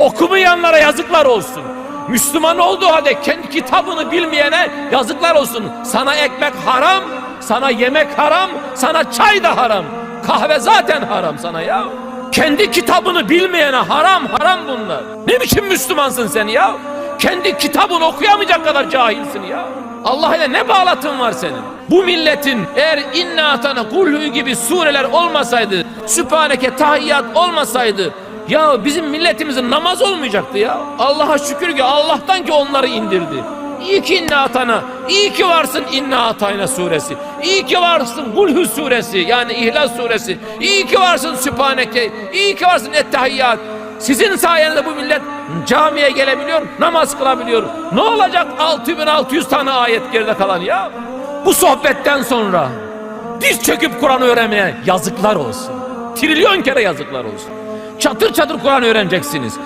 Okumayanlara yazıklar olsun. Müslüman olduğu halde kendi kitabını bilmeyene yazıklar olsun. Sana ekmek haram, sana yemek haram, sana çay da haram. Kahve zaten haram sana ya. Kendi kitabını bilmeyene haram haram bunlar. Ne biçim Müslümansın sen ya? Kendi kitabını okuyamayacak kadar cahilsin ya. Allah ile ne bağlatın var senin? Bu milletin eğer inna atana kulhu gibi sureler olmasaydı, sübhaneke tahiyyat olmasaydı ya bizim milletimizin namaz olmayacaktı ya. Allah'a şükür ki Allah'tan ki onları indirdi. İyi ki inna atana, iyi ki varsın inna atayna suresi. İyi ki varsın Kulhu suresi yani İhlas suresi. İyi ki varsın Sübhaneke, iyi ki varsın Ettehiyyat. Sizin sayenizde bu millet camiye gelebiliyor, namaz kılabiliyor. Ne olacak 6600 tane ayet geride kalan ya? Bu sohbetten sonra diz çöküp Kur'an öğrenmeye yazıklar olsun. Trilyon kere yazıklar olsun. Çatır çatır Kur'an öğreneceksiniz.